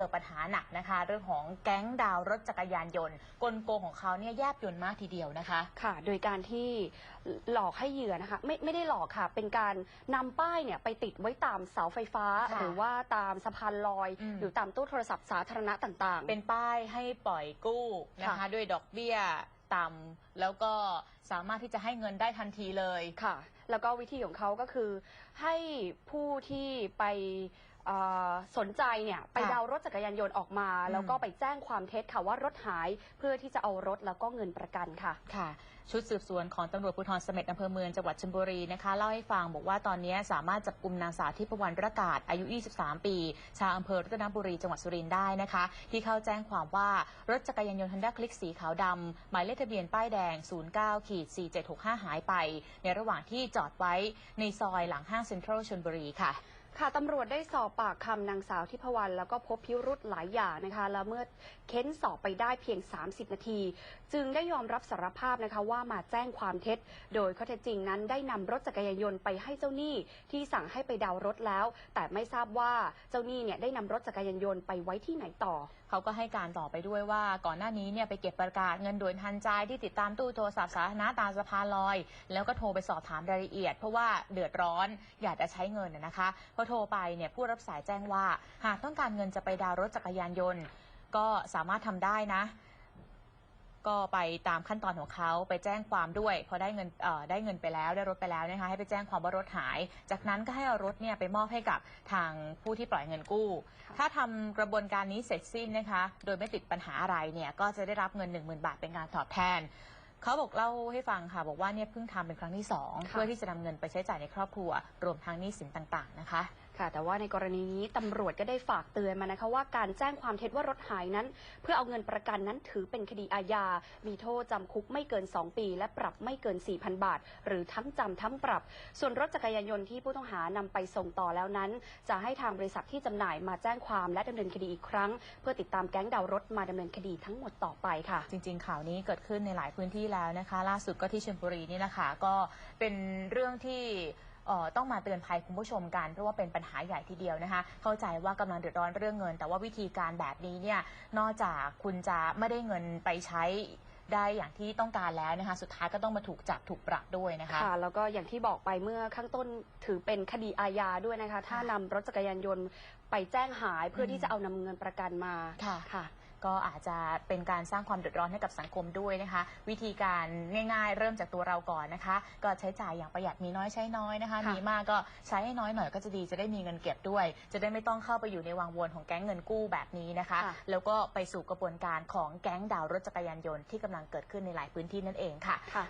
เจอปัญหาหนักนะคะ เรื่องของแก๊งดาวรถจักรยานยนต์ กลโกงของเขาเนี่ยแยบยลมากทีเดียวนะคะ ค่ะ โดยการที่หลอกให้เหยื่อนะคะไม่ไม่ได้หลอกค่ะ เป็นการนำป้ายเนี่ยไปติดไว้ตามเสาไฟฟ้าค่ะหรือว่าตามสะพานลอยอืมหรือตามตู้โทรศัพท์สาธารณะต่างๆ เป็นป้ายให้ปล่อยกู้นะคะค่ะด้วยดอกเบี้ยต่ำแล้วก็สามารถที่จะให้เงินได้ทันทีเลยค่ะ แล้วก็วิธีของเขาก็คือให้ผู้ที่ไป เอ่อสนใจเนี่ยไปค่ะดาวน์รถจักรยานยนต์ออกมาอืมแล้วก็ไปแจ้งความเท็จค่ะว่ารถหายเพื่อที่จะเอารถแล้วก็เงินประกันค่ะ ค่ะ ชุดสืบสวนของตำรวจภูธรเสม็ดอำเภอเมืองจังหวัดชลบุรีนะคะเล่าให้ฟังบอกว่าตอนนี้สามารถจับกลุ่มนางสาวทิพวรรณประกาศอายุ 23 ปี ชาวอำเภอรัตนบุรีจังหวัดสุรินทร์ได้นะคะ ที่เข้าแจ้งความว่ารถจักรยานยนต์ Honda Click สีขาวดำหมายเลขทะเบียนป้ายแดง 09ขีด4765 หายไป ในระหว่างที่จอดไว้ในซอยหลังห้างเซ็นทรัลชลบุรีค่ะ ค่ะตำรวจได้สอบปากคำนางสาวทิพวรรณแล้วก็พบพิรุธหลายอย่างนะคะ แล้วเมื่อเค้นสอบไปได้เพียง 30 นาที จึงได้ยอมรับสารภาพนะคะว่ามาแจ้งความเท็จ โดยข้อเท็จจริงนั้นได้นำรถจักรยานยนต์ไปให้เจ้าหนี้ที่สั่งให้ไปดาวรถแล้ว แต่ไม่ทราบว่าเจ้าหนี้เนี่ยได้นำรถจักรยานยนต์ไปไว้ที่ไหนต่อ เขาก็ให้การต่อไปด้วยว่าก่อนหน้านี้เนี่ยไปเก็บประกาศเงินด่วนทันใจที่ติดตามตู้โทรศัพท์สาธารณะตามสะพานลอย แล้วก็โทรไปสอบถามรายละเอียด เพราะว่าเดือดร้อนอยากจะใช้เงินนะคะพอโทรไปเนี่ยผู้รับสายแจ้งว่า หากต้องการเงินจะไปดาวน์รถจักรยานยนต์ ก็สามารถทำได้นะ ก็ไปตามขั้นตอนของเขาไปแจ้งความด้วยพอได้เงินเอ่อได้เงินไปแล้วได้รถไปแล้วนะคะให้ไปแจ้งความว่ารถหาย จากนั้นก็ให้เอารถเนี่ยไปมอบให้กับทางผู้ที่ปล่อยเงินกู้ค่ะถ้าทำกระบวนการนี้เสร็จสิ้นนะคะ โดยไม่ติดปัญหาอะไรเนี่ยก็จะได้รับเงิน 1 0,000 บาทเป็นการตอบแทน เขาบอกเล่าให้ฟังค่ะ บอกว่าเนี่ยเพิ่งทำเป็นครั้งที่สองค่ะเพื่อที่จะนำเงินไปใช้จ่ายในครอบครัว รวมทั้งหนี้สินต่างๆนะคะ ค่ะ แต่ว่าในกรณีนี้ตำรวจก็ได้ฝากเตือนมานะคะว่าการแจ้งความเท็จว่ารถหายนั้น เพื่อเอาเงินประกันนั้นถือเป็นคดีอาญา มีโทษจำคุกไม่เกิน 2 ปี และปรับไม่เกิน 4,000 บาท หรือทั้งจำทั้งปรับ ส่วนรถจักรยานยนต์ที่ผู้ต้องหานำไปส่งต่อแล้วนั้น จะให้ทางบริษัทที่จำหน่ายมาแจ้งความและดำเนินคดีอีกครั้ง เพื่อติดตามแก๊งดาวรถมาดำเนินคดีทั้งหมดต่อไปค่ะ จริง ๆ ข่าวนี้เกิดขึ้นในหลายพื้นที่แล้วนะคะ ล่าสุดก็ที่ชลบุรีนี่นะคะก็เป็นเรื่องที่ ต้องมาเตือนภัยคุณผู้ชมกันเพราะว่าเป็นปัญหาใหญ่ทีเดียวนะคะ เข้าใจว่ากำลังเดือดร้อนเรื่องเงิน แต่ว่าวิธีการแบบนี้เนี่ยนอกจากคุณจะไม่ได้เงินไปใช้ได้อย่างที่ต้องการแล้วนะคะ สุดท้ายก็ต้องมาถูกจับถูกปรับด้วยนะคะค่ะแล้วก็อย่างที่บอกไปเมื่อข้างต้นถือเป็นคดีอาญาด้วยนะคะ ถ้านำรถจักรยานยนต์ไปแจ้งหายเพื่อที่จะเอานำเงินประกันมาค่ะค่ะ ก็อาจจะเป็นการสร้างความเดือดร้อนให้กับสังคมด้วยนะคะ วิธีการง่ายๆ เริ่มจากตัวเราก่อนนะคะ ก็ใช้จ่ายอย่างประหยัดมีน้อยใช้น้อยนะคะค่ะมีมากก็ใช้ให้น้อยหน่อยก็จะดีจะได้มีเงินเก็บด้วย จะได้ไม่ต้องเข้าไปอยู่ในวังวนของแก๊งเงินกู้แบบนี้นะคะค่ะแล้วก็ไปสู่กระบวนการของแก๊งดาวรถจักรยานยนต์ที่กำลังเกิดขึ้นในหลายพื้นที่นั่นเองค่ะค่ะ